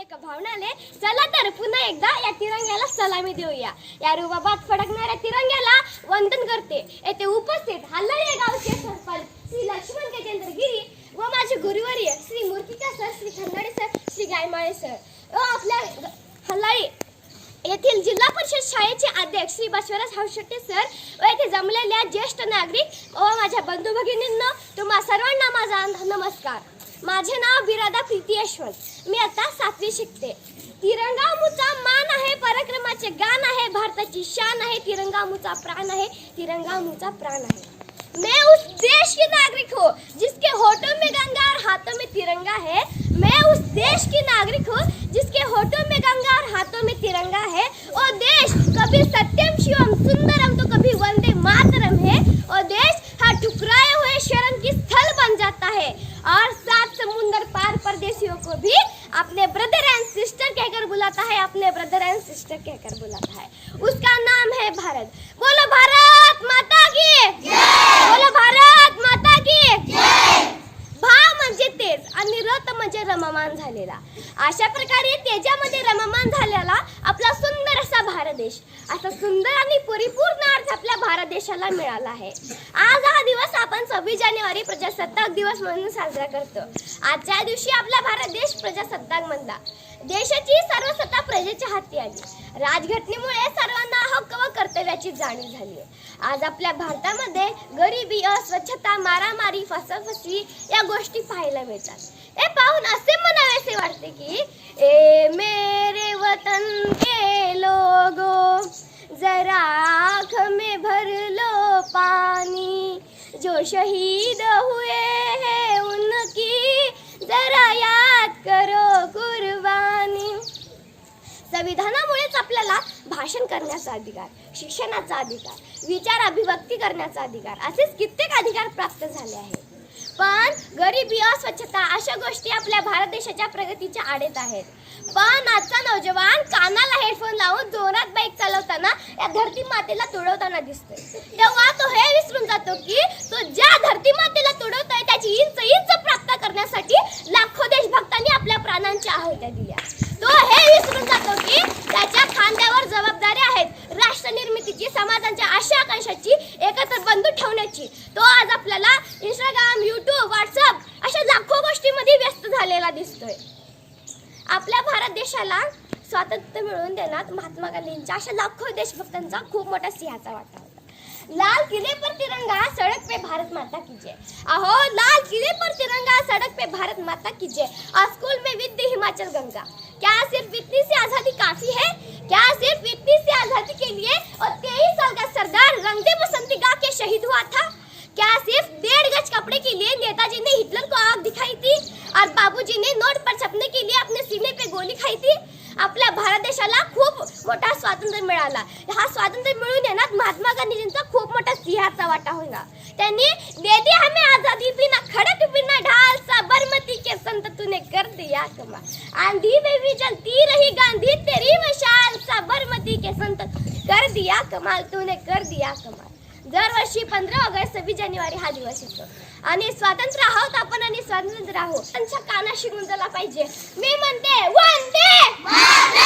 एक भावनाने चला तर पुन्हा एकदा या तिरंग्याला सलामी देऊया. या रुबाबात फडकणाऱ्या तिरंग्याला वंदन करते. येथे उपस्थित हल्लाळे गावचे सरपंच श्री लक्ष्मण गजेंद्र गिरी व माझे गुरुवर्य Shri Murtika sir Shri Khandade sir Shri Gaymale sir. व आपल्या हल्लाळी येथील जिल्हा परिषद शाळेचे अध्यक्ष श्री बसवराज हौशेट्टे सर व येथे जमलेल्या ज्येष्ठ नागरिक व माझ्या बंधू भगिनींना तुम्हा सर्वांना माझा नमस्कार. माझे नाव बिरादा प्रीती यशवंत. मी आता सातवी शिकते. तिरंगा मुचा मान आहे, पराक्रमाचे गान आहे, भारताची शान आहे तिरंगा मुचा प्राण आहे तिरंगा मुचा प्राण आहे. मैं उस देश की नागरिक हूँ, जिसके होठों में गंगा और हाथों में तिरंगा है. मैं उस देश की नागरिक हूँ, जिसके होठों में गंगा और हाथों में तिरंगा है. और देश, कभी सत्यम शिवम, सुंदरम तो कभी को भी अपने ब्रदर एंड सिस्टर कहकर बुलाता है अपने ब्रदर एंड सिस्टर कहकर बुलाता है। उसका नाम है भारत। बोलो भारत माता की बोलो भारत माता की भाव म्हणजे तेज आणि रथ म्हणजे रममान झालेला. अशा प्रकारे तेजामध्ये रममान झालेला आपला सुंदर असा भारत देश. असा सुंदर आणि परिपूर्ण अर्थ आपल्या भारत देशाला मिळाला आहे. आज हा दिवस आपण सव्वीस जानेवारी प्रजासत्ताक दिवस म्हणून साजरा करतो. आजच्या दिवशी आपला भारत देश प्रजासत्ताक बनला. देशाची सर्व सत्ता प्रजेच्या हाती आली. राजघटनेमुळे सर्वांना हक्क व कर्तव्याची जाणीव झाली आज आपल्या भारतामध्ये गरिबी अस्वच्छता मारामारी फसाफसी या गोष्टी पाहायला मिळतात. हे पाहून असे म्हणावेसे वाटते की ए मेरे वतन के लोगो जरा आँख में भर लो पानी। जो शहीद हुए हैं उनकी जरा याद करो कुछ संविधानामुळेच आपल्याला भाषण करण्याचा अधिकार शिक्षणाचा अधिकार विचार अभिव्यक्ती करण्याचा अधिकार असेच कित्येक अधिकार प्राप्त झाले आहेत. पण गरिबी अस्वच्छता अशा गोष्टी आपल्या भारत देशाच्या प्रगतीच्या आडेत आहेत. पण आजचा नौजवान कानाला हेडफोन लावून जोरात बाईक चालवताना या धरती मातेला तुडवताना दिसतोय. तेव्हा तो हे विसरून जातो की तो ज्या धरती मातेला तुडवतोय त्याची इंच इंच प्राप्त करण्यासाठी लाखो देशभक्तांनी आपल्या प्राणांच्या आहुत्या दिल्या तो हे विसरून जातो की त्याच्या खांद्यावर जबाबदारी आहेत राष्ट्र निर्मितीची समाजांच्या आशा आकांक्षाची एकत्र बंधू ठेवण्याची तो आज आपल्याला इंस्टाग्राम युट्यूब व्हॉट्सअप अशा लाखो गोष्टीमध्ये व्यस्त झालेला दिसतोय. आपल्या भारत देशाला स्वातंत्र्य मिळवून देण्यात महात्मा गांधींच्या अशा लाखो देशभक्तांचा खूप मोठा सिंहाचा वाटा होता. लाल किले पर तिरंगा सड़क पे भारत माता की जय. अहो लाल किले पर तिरंगा सड़क पे भारत माता की जय. स्कूल में विद्य हिमाचल गंगा. क्या सिर्फ इतनी सी आजादी काफी है? क्या सिर्फ इतनी सी आजादी के लिए और तेईस साल का सरदार रंगदे बसंती शहीद हुआ था। क्या सिर्फ डेढ़ गज कपड़े के लिए नेताजी ने हिटलर को आग दिखाई थी और बाबूजी ने नोट पर छपने के लिए अपने सीने पे गोली खाई थी? आपल्या भारत देशाला खूप मोठा स्वातंत्र्य मिळाला। हा स्वातंत्र्य मिळून देण्यात महात्मा गांधीजींचा खूप मोठा सिंहाचा वाटा होता त्यांनी दे दी हमें आजादी बिना खड़क बिना ढाल साबरमती के संत तूने कर दिया कमाल आंधी में भी चलती रही गांधी तेरी मशाल साबरमती के संत कर दिया कमाल तूने कर दिया कमाल। दरवर्षी पंधरा ऑगस्ट सव्वीस जानेवारी हा दिवस येतो. आणि स्वातंत्र्य आहोत आपण आणि स्वातंत्र्य आहोत. त्यांच्या कानाशी गुंजला पाहिजे. मी म्हणते वंदे